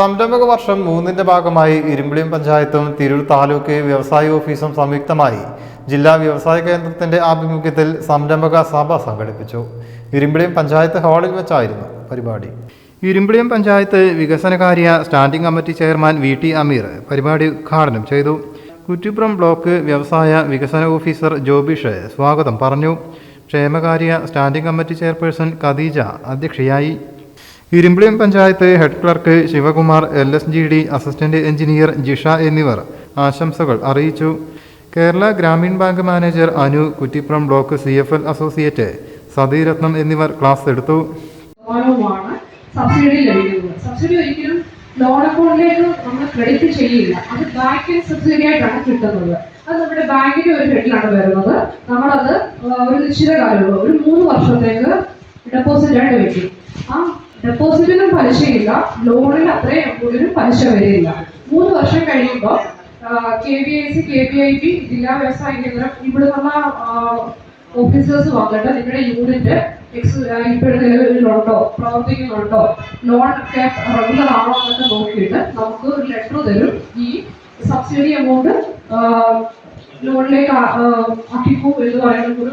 സംരംഭക വർഷം മൂന്നിന്റെ ഭാഗമായി ഇരുമ്പിളിയം പഞ്ചായത്തും തിരൂർ താലൂക്ക് വ്യവസായ ഓഫീസും സംയുക്തമായി ജില്ലാ വ്യവസായ കേന്ദ്രത്തിന്റെ ആഭിമുഖ്യത്തിൽ സംരംഭക സഭ സംഘടിപ്പിച്ചു. ഇരുമ്പിളിയം പഞ്ചായത്ത് ഹാളിൽ വെച്ചായിരുന്നു പരിപാടി. ഇരുമ്പിളിയം പഞ്ചായത്ത് വികസനകാര്യ standing committee chairman V T Ameer പരിപാടി ഉദ്ഘാടനം ചെയ്തു. കുറ്റിപ്പുറം ബ്ലോക്ക് വ്യവസായ വികസന ഓഫീസർ ജോബിഷ് സ്വാഗതം പറഞ്ഞു. ക്ഷേമകാര്യ സ്റ്റാൻഡിംഗ് കമ്മിറ്റി ചെയർപേഴ്സൺ ഖദീജ അധ്യക്ഷയായി. Irumbiliyam panchayat head clerk Sivakumar L S G D assistant engineer Jisha എന്നിവർ ആശംസകൾ അറിയിച്ചു. Kerala Grameen bank manager Anu Kuttippuram block C F L associate Satheeratnam എന്നിവർ ക്ലാസ് എടുത്തു. സബ്സിഡി ലഭിക്കുന്നത്. സബ്സിഡി ഒരിക്കലും ലോൺ അക്കൗണ്ടിലേക്ക് നമ്മൾ ക്രെഡിറ്റ് ചെയ്യില്ല. അത് ബാങ്കിന് സബ്സിഡി ആയിട്ടാണ് കിട്ടുന്നത്. അത് നമ്മുടെ ബാങ്കിന്റെ ഒരു ഹെഡിലാണ് വരുന്നത്. നമ്മളത് ഒരു നിശ്ചിത കാലയളവ് ഒരു മൂന്ന് വർഷത്തേക്ക് ഡെപ്പോസിറ്റ് ആയിട്ട് വെക്കും. ആ ഡെപ്പോസിറ്റിനും പലിശയില്ല ലോണിന് അത്രയും എപ്പോഴും പലിശ വരില്ല. മൂന്ന് വർഷം കഴിയുമ്പോൾ K B I C K B I P ജില്ലാ വ്യവസായ കേന്ദ്രം ഇവിടെ നിന്ന ഓഫീസേഴ്സ് വന്നിട്ട് നിങ്ങളുടെ യൂണിറ്റ് എക്സ് ഇപ്പോഴും നിലവിലുണ്ടോ? പ്രവർത്തിക്കുന്നുണ്ടോ? ലോൺ ഒക്കെ റെഗുലർ ആണോ എന്നൊക്കെ നോക്കിയിട്ട് നമുക്ക് ഒരു ലെറ്റർ തരും. ഈ subsidy amount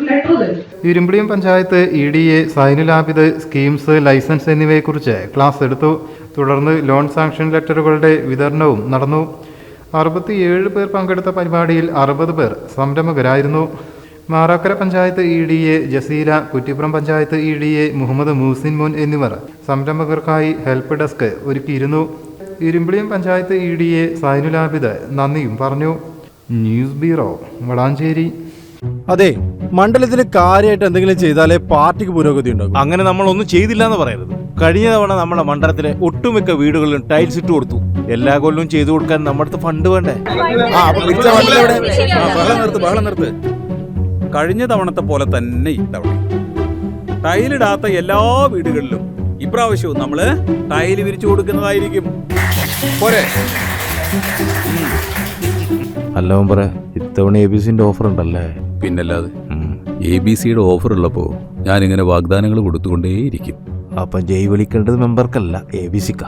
letter Irumbiliyam panchayat E D A Zainulabid schemes licence എന്നിവയെക്കുറിച്ച് ക്ലാസ് എടുത്തു. തുടർന്ന് ലോൺ സാങ്ഷൻ ലെറ്ററുകളുടെ വിതരണവും നടന്നു. അറുപത്തിയേഴ് പേർ പങ്കെടുത്ത പരിപാടിയിൽ അറുപത് പേർ സംരംഭകരായിരുന്നു. Marakkara panchayat E D A Jaseela Kuttippuram panchayat E D A Muhammed Moosin Mon എന്നിവർ സംരംഭകർക്കായി ഹെൽപ്പ് ഡെസ്ക് ഒരുക്കിയിരുന്നു. Irumbiliyam panchayat E D A Zainulabid നന്ദിയും പറഞ്ഞു. News bureau Valanchery. അതെ മണ്ഡലത്തിൽ കാര്യമായിട്ട് എന്തെങ്കിലും ചെയ്താലേ പാർട്ടിക്ക് പുരോഗതി ഉണ്ടാകും. അങ്ങനെ നമ്മൾ ഒന്നും ചെയ്തില്ല എന്ന് പറയരുത്. കഴിഞ്ഞ തവണ നമ്മുടെ മണ്ഡലത്തിലെ ഒട്ടുമിക്ക വീടുകളിലും ടൈൽസ് ഇട്ട് കൊടുത്തു. എല്ലാ കൊല്ലവും ചെയ്തു കൊടുക്കാൻ നമ്മുടെ അടുത്ത് ഫണ്ട് വേണ്ടേ? കഴിഞ്ഞ തവണത്തെ പോലെ തന്നെ ഇത്തവണ. ടൈലിടാത്ത എല്ലാ വീടുകളിലും ഇപ്രാവശ്യവും നമ്മൾ ടൈൽ വിരിച്ചു കൊടുക്കുന്നതായിരിക്കും. പോരെ. അല്ല പറ ഇത്തവണ എ ബി സിന്റെ ഓഫർ ഉണ്ടല്ലേ പിന്നല്ലാതെ എ ബി സിയുടെ ഓഫർ ഉള്ളപ്പോ ഞാനിങ്ങനെ വാഗ്ദാനങ്ങൾ കൊടുത്തുകൊണ്ടേയിരിക്കും അപ്പൊ ജയ് വിളിക്കേണ്ടത് മെമ്പർക്കല്ല എ ബി സിക്കാ.